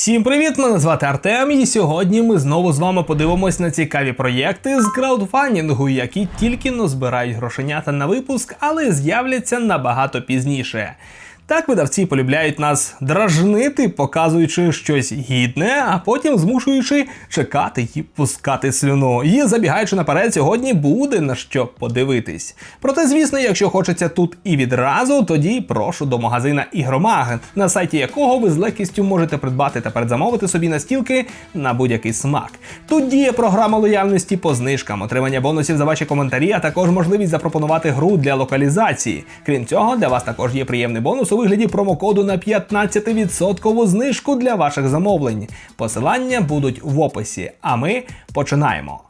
Всім привіт! Мене звати Артем, і сьогодні ми знову з вами подивимось на цікаві проєкти з краудфандингу, які тільки но збирають грошенята на випуск, але з'являться набагато пізніше. Так видавці полюбляють нас дражнити, показуючи щось гідне, а потім змушуючи чекати і пускати слюну. І забігаючи наперед, сьогодні буде на що подивитись. Проте, звісно, якщо хочеться тут і відразу, тоді прошу до магазина Ігромаг, на сайті якого ви з легкістю можете придбати та передзамовити собі настілки на будь-який смак. Тут діє програма лояльності по знижкам, отримання бонусів за ваші коментарі, а також можливість запропонувати гру для локалізації. Крім цього, для вас також є приємний бонус у вигляді промокоду на 15% знижку для ваших замовлень. Посилання будуть в описі. А ми починаємо.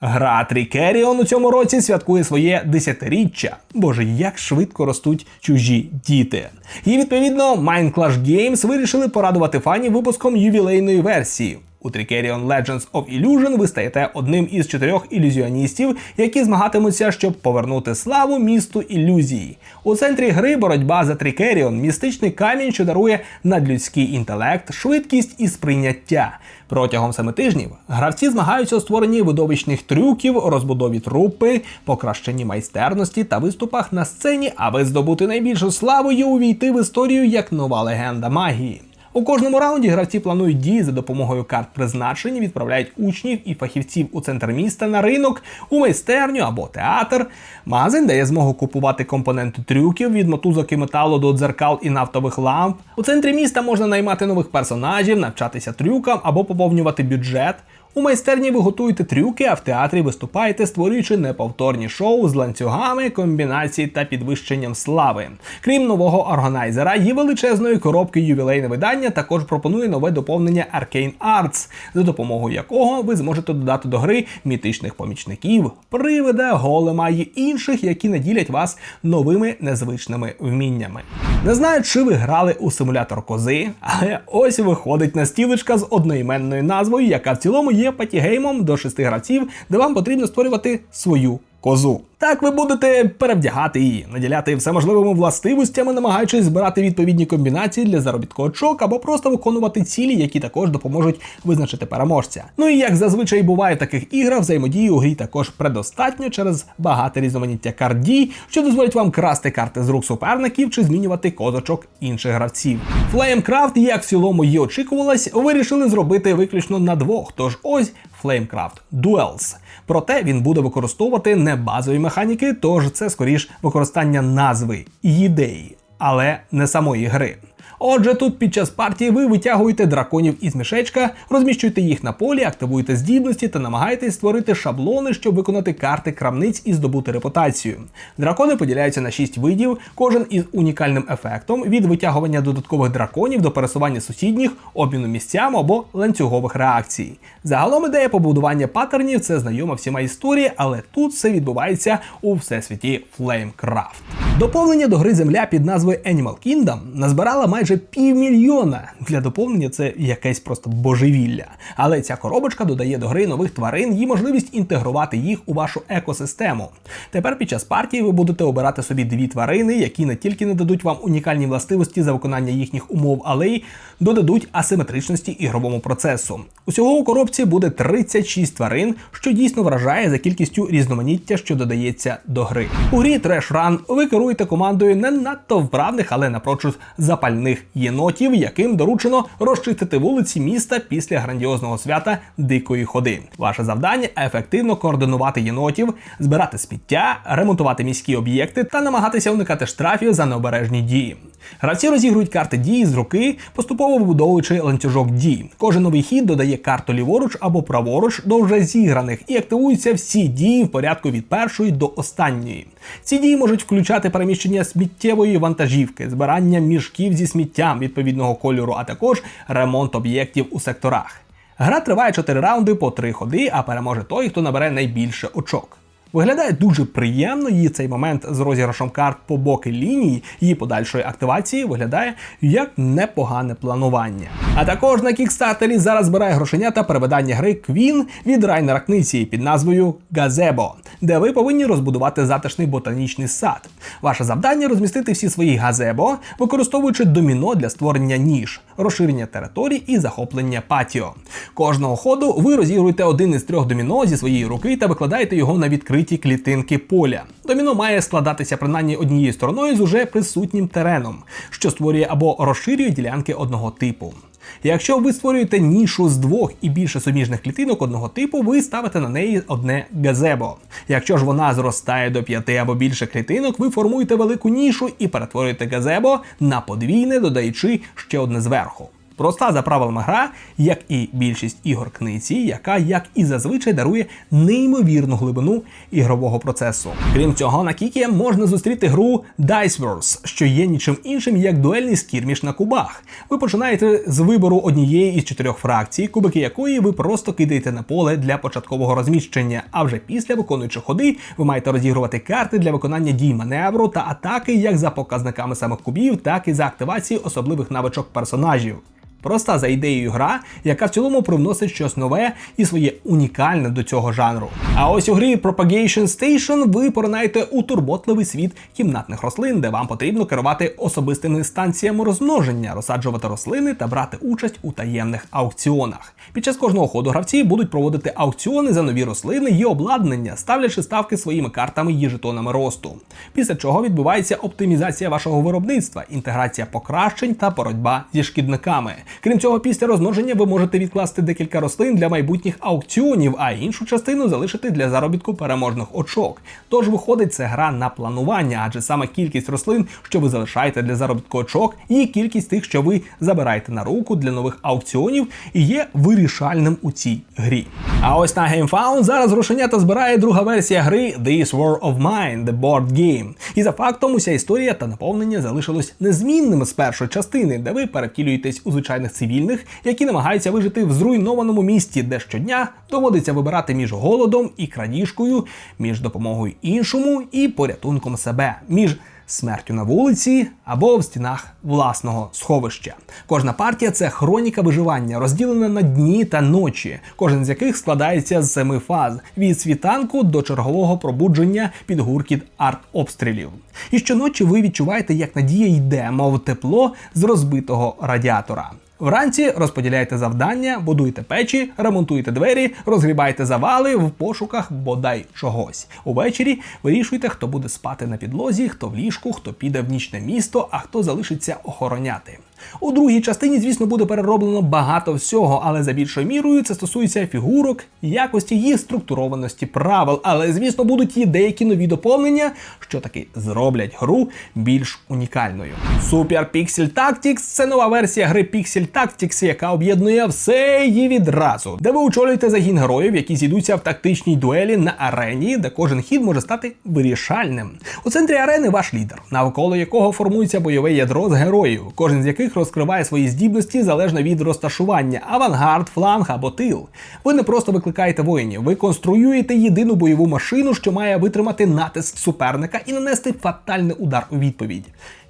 Гра Трікеріон у цьому році святкує своє десятиріччя. Боже, як швидко ростуть чужі діти. І відповідно Minecraft Games вирішили порадувати фанів випуском ювілейної версії. У Tricerion Legends of Illusion ви стаєте одним із чотирьох ілюзіоністів, які змагатимуться, щоб повернути славу місту ілюзії. У центрі гри боротьба за Трикеріон, містичний камінь, що дарує надлюдський інтелект, швидкість і сприйняття. Протягом семи тижнів гравці змагаються у створенні видовищних трюків, розбудові трупи, покращенні майстерності та виступах на сцені, аби здобути найбільшу славу і увійти в історію як нова легенда магії. У кожному раунді гравці планують дії за допомогою карт призначення, відправляють учнів і фахівців у центр міста на ринок, у майстерню або театр. Магазин дає змогу купувати компоненти трюків від мотузок і металу до дзеркал і нафтових ламп. У центрі міста можна наймати нових персонажів, навчатися трюкам або поповнювати бюджет. У майстерні ви готуєте трюки, а в театрі виступаєте, створюючи неповторні шоу з ланцюгами, комбінацій та підвищенням слави. Крім нового органайзера, є величезної коробки ювілейне видання також пропонує нове доповнення Arcane Arts, за допомогою якого ви зможете додати до гри мітичних помічників, привида, голема і інших, які наділять вас новими незвичними вміннями. Не знаю, чи ви грали у симулятор кози, але ось виходить настілочка з одноіменною назвою, яка в цілому є патігеймом до шести гравців, де вам потрібно створювати свою козу. Так ви будете перевдягати її, наділяти всеможливими властивостями, намагаючись збирати відповідні комбінації для заробітку очок або просто виконувати цілі, які також допоможуть визначити переможця. Ну і як зазвичай буває в таких іграх, взаємодії у грі також предостатньо через багате різноманіття карт дій, що дозволять вам красти карти з рук суперників чи змінювати козочок інших гравців. Flamecraft, як в цілому і очікувалось, вирішили зробити виключно на двох. Тож ось Flamecraft Duels. Проте він буде використовувати не базові механіки, тож це скоріш використання назви і ідеї, але не самої гри. Отже, тут під час партії ви витягуєте драконів із мішечка, розміщуєте їх на полі, активуєте здібності та намагаєтесь створити шаблони, щоб виконати карти крамниць і здобути репутацію. Дракони поділяються на 6 видів, кожен із унікальним ефектом від витягування додаткових драконів до пересування сусідніх, обміну місцями або ланцюгових реакцій. Загалом ідея побудування паттернів це знайома всіма історія, але тут все відбувається у всесвіті Flamecraft. Доповнення до гри Земля під назвою Animal Kingdom назбирала майже півмільйона. Для доповнення це якесь просто божевілля. Але ця коробочка додає до гри нових тварин і можливість інтегрувати їх у вашу екосистему. Тепер під час партії ви будете обирати собі дві тварини, які не тільки не дадуть вам унікальні властивості за виконання їхніх умов, але й додадуть асиметричності ігровому процесу. Усього у коробці буде 36 тварин, що дійсно вражає за кількістю різноманіття, що додається до гри. У грі Trash Run ви керуєте командою не надто вправних, але напрочуд запальних єнотів, яким доручено розчистити вулиці міста після грандіозного свята дикої ходи. Ваше завдання ефективно координувати єнотів, збирати сміття, ремонтувати міські об'єкти та намагатися уникати штрафів за необережні дії. Гравці розігрують карти дії з руки, поступово вибудовуючи ланцюжок дій. Кожен новий хід додає карту ліворуч або праворуч до вже зіграних і активуються всі дії в порядку від першої до останньої. Ці дії можуть включати переміщення сміттєвої вантажівки, збирання мішків зі сміттям відповідного кольору, а також ремонт об'єктів у секторах. Гра триває 4 раунди по 3 ходи, а переможе той, хто набере найбільше очок. Виглядає дуже приємно, її цей момент з розіграшом карт по боки лінії, її подальшої активації виглядає як непогане планування. А також на кікстартері зараз збирає грошення та перевидання гри Квін від Райнера Книці під назвою Газебо, де ви повинні розбудувати затишний ботанічний сад. Ваше завдання розмістити всі свої газебо, використовуючи доміно для створення ніж, розширення територій і захоплення патіо. Кожного ходу ви розігруєте один із трьох доміно зі своєї руки та викладаєте його на відкриті клітинки поля. Доміно має складатися принаймні однією стороною з уже присутнім тереном, що створює або розширює ділянки одного типу. Якщо ви створюєте нішу з двох і більше суміжних клітинок одного типу, ви ставите на неї одне газебо. Якщо ж вона зростає до п'яти або більше клітинок, ви формуєте велику нішу і перетворюєте газебо на подвійне, додаючи ще одне зверху. Проста за правилами гра, як і більшість ігор книці, яка, як і зазвичай, дарує неймовірну глибину ігрового процесу. Крім цього, на Кікі можна зустріти гру Dice Wars, що є нічим іншим як дуельний скірміш на кубах. Ви починаєте з вибору однієї із чотирьох фракцій, кубики якої ви просто кидаєте на поле для початкового розміщення. А вже після виконуючи ходи, ви маєте розігрувати карти для виконання дій маневру та атаки як за показниками самих кубів, так і за активації особливих навичок персонажів. Проста за ідеєю гра, яка в цілому привносить щось нове і своє унікальне до цього жанру. А ось у грі Propagation Station ви поринаєте у турботливий світ кімнатних рослин, де вам потрібно керувати особистими станціями розмноження, розсаджувати рослини та брати участь у таємних аукціонах. Під час кожного ходу гравці будуть проводити аукціони за нові рослини і обладнання, ставлячи ставки своїми картами і жетонами росту. Після чого відбувається оптимізація вашого виробництва, інтеграція покращень та боротьба зі шкідниками. Крім цього, після розмноження ви можете відкласти декілька рослин для майбутніх аукціонів, а іншу частину залишити для заробітку переможних очок. Тож виходить, це гра на планування, адже саме кількість рослин, що ви залишаєте для заробітку очок, і кількість тих, що ви забираєте на руку для нових аукціонів, і є вирішальним у цій грі. А ось на GameFound зараз грошенята збирає друга версія гри This War of Mine, The Board Game. І за фактом уся історія та наповнення залишилось незмінними з першої частини, де ви перевтілюєтесь у звичайних цивільних, які намагаються вижити в зруйнованому місті, де щодня доводиться вибирати між голодом і крадіжкою, між допомогою іншому і порятунком себе, між смертю на вулиці або в стінах власного сховища. Кожна партія це хроніка виживання, розділена на дні та ночі, кожен з яких складається з семи фаз від світанку до чергового пробудження під гуркіт арт-обстрілів. І щоночі ви відчуваєте, як надія йде, мов тепло з розбитого радіатора. Вранці розподіляйте завдання, будуйте печі, ремонтуйте двері, розгрібайте завали в пошуках бодай чогось. Увечері вирішуйте, хто буде спати на підлозі, хто в ліжку, хто піде в нічне місто, а хто залишиться охороняти. У другій частині, звісно, буде перероблено багато всього, але за більшою мірою це стосується фігурок, якості і структурованості правил. Але, звісно, будуть і деякі нові доповнення, що таки зроблять гру більш унікальною. Super Pixel Tactics – це нова версія гри Pixel Tactics, яка об'єднує все її відразу, де ви очолюєте загін героїв, які зійдуться в тактичній дуелі на арені, де кожен хід може стати вирішальним. У центрі арени ваш лідер, навколо якого формується бойове ядро з героїв, кожен з яких розкриває свої здібності залежно від розташування, авангард, фланг або тил. Ви не просто викликаєте воїнів, ви конструюєте єдину бойову машину, що має витримати натиск суперника і нанести фатальний удар у відповідь.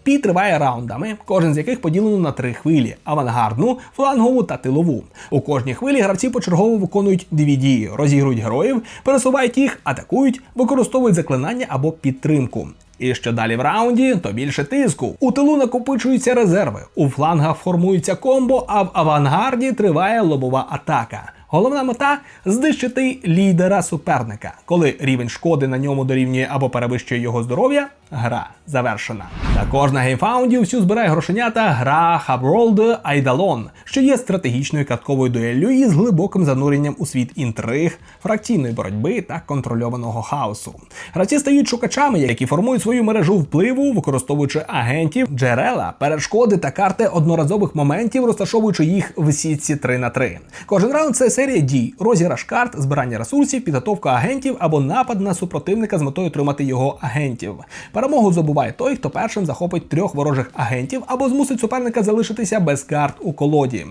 Бій триває раундами, кожен з яких поділено на три хвилі: авангардну, флангову та тилову. У кожній хвилі гравці почергово виконують дві дії: розігрують героїв, пересувають їх, атакують, використовують заклинання або підтримку. І що далі в раунді, то більше тиску. У тилу накопичуються резерви, у флангах формуються комбо, а в авангарді триває лобова атака. Головна мета знищити лідера суперника. Коли рівень шкоди на ньому дорівнює або перевищує його здоров'я, гра завершена. Також на геймфаунді всю збирає грошенята гра Hubworld Eidolon, що є стратегічною катковою дуеллю із глибоким зануренням у світ інтриг, фракційної боротьби та контрольованого хаосу. Гравці стають шукачами, які формують свою мережу впливу, використовуючи агентів, джерела, перешкоди та карти одноразових моментів, розташовуючи їх в сітці 3 на 3 Кожен раунд це серія дій, розіграш карт, збирання ресурсів, підготовка агентів або напад на супротивника з метою отримати його агентів. Перемогу здобуває той, хто першим захопить трьох ворожих агентів або змусить суперника залишитися без карт у колоді.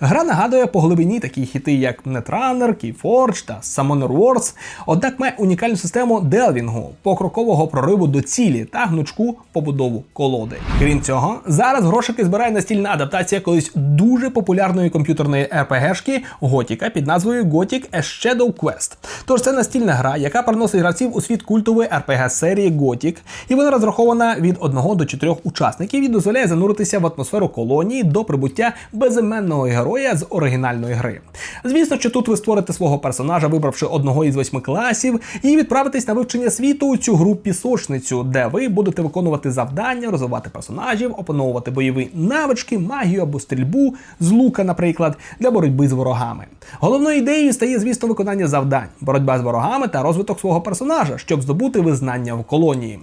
Гра нагадує по глибині такі хіти, як Netrunner, Keyforge та Summoner Wars, однак має унікальну систему делвінгу, покрокового прориву до цілі та гнучку побудову колоди. Крім цього, зараз грошики збирає настільна адаптація колись дуже популярної комп'ютерної RPG-шки Готіка під назвою Gothic A Shadow Quest. Тож це настільна гра, яка переносить гравців у світ культової RPG серії Gothic, і вона розрахована від 1 до 4 учасників і дозволяє зануритися в атмосферу колонії до прибуття безіменного героя з оригінальної гри. Звісно, що тут ви створите свого персонажа, вибравши одного із восьми класів, і відправитесь на вивчення світу у цю гру пісочницю, де ви будете виконувати завдання, розвивати персонажів, опановувати бойові навички, магію або стрільбу з лука, наприклад, для боротьби з ворогами. Головною ідеєю стає, звісно, виконання завдань, боротьба з ворогами та розвиток свого персонажа, щоб здобути визнання в колонії.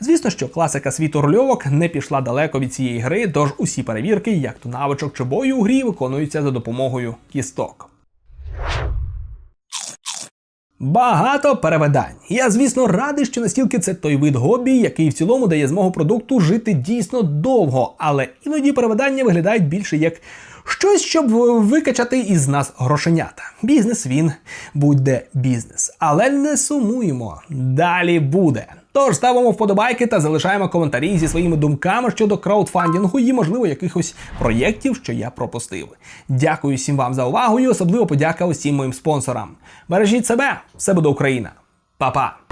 Звісно, що класика світу рольовок не пішла далеко від цієї гри, тож усі перевірки, як то навичок чи бою у грі, виконуються за допомогою кісток. Багато перевидань. Я, звісно, радий, що настільки це той вид гобі, який в цілому дає змогу продукту жити дійсно довго, але іноді перевидання виглядають більше як щось, щоб викачати із нас грошенята. Бізнес він будь-де бізнес. Але не сумуємо. Далі буде. Тож ставимо вподобайки та залишаємо коментарі зі своїми думками щодо краудфандингу і, можливо, якихось проєктів, що я пропустив. Дякую всім вам за увагу і особливо подяка усім моїм спонсорам. Бережіть себе, все буде Україна. Па-па!